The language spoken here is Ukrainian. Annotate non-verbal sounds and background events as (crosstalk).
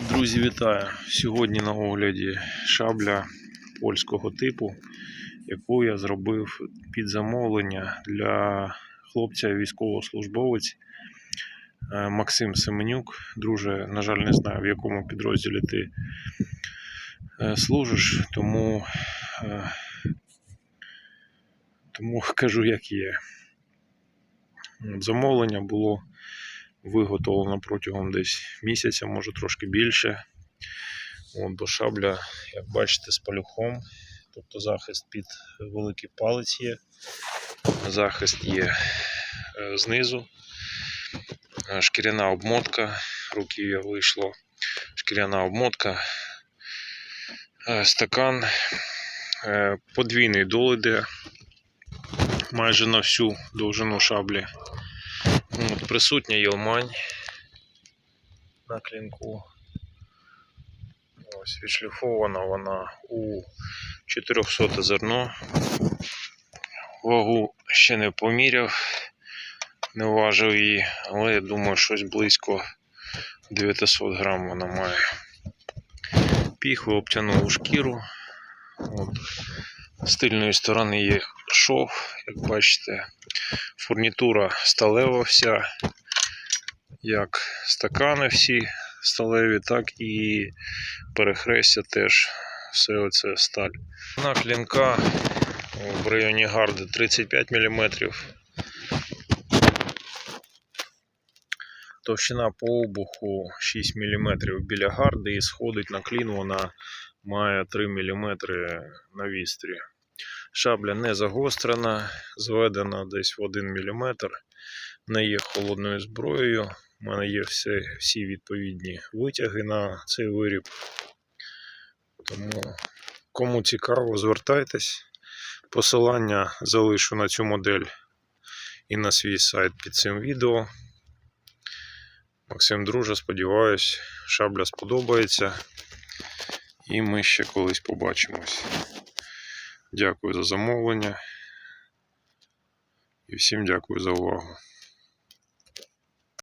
Друзі, вітаю! Сьогодні на огляді шабля польського типу, яку я зробив під замовлення для хлопця військовослужбовець е, Максим Семенюк. Друже, на жаль, не знаю, в якому підрозділі ти е, служиш, тому, е, тому (laughs) кажу, як є. Замовлення було виготовлено протягом десь місяця, може трошки більше. От, бо шабля, як бачите, з палюхом. Тобто захист під великий палець є. Захист є е, знизу. Е, Шкіряна обмотка, руків'я вийшло. Шкіряна обмотка, е, стакан, подвійний дол іде майже на всю довжину шаблі. Присутня єлмань на клінку. Ось відшліфована вона у 400 зерно. Вагу ще не поміряв, не важив її, але я думаю, щось близько 900 грам вона має. Піхви обтянули шкіру. От. З тильної сторони є шов, як бачите. Фурнітура сталева вся, як стакани всі сталеві, так і перехрестя теж все оце сталь. На клінка в районі гарди 35 мм. Товщина по обуху 6 мм біля гарди і сходить на клін, вона має 3 мм на вістрі. Шабля не загострена, зведена десь в 1 мм, не є холодною зброєю. У мене є всі, всі відповідні витяги на цей виріб. Тому, кому цікаво, звертайтесь. Посилання залишу на цю модель і на свій сайт під цим відео. Максим Друже, сподіваюсь, шабля сподобається. І ми ще колись побачимось. Дякую за замовлення. І всім дякую за увагу.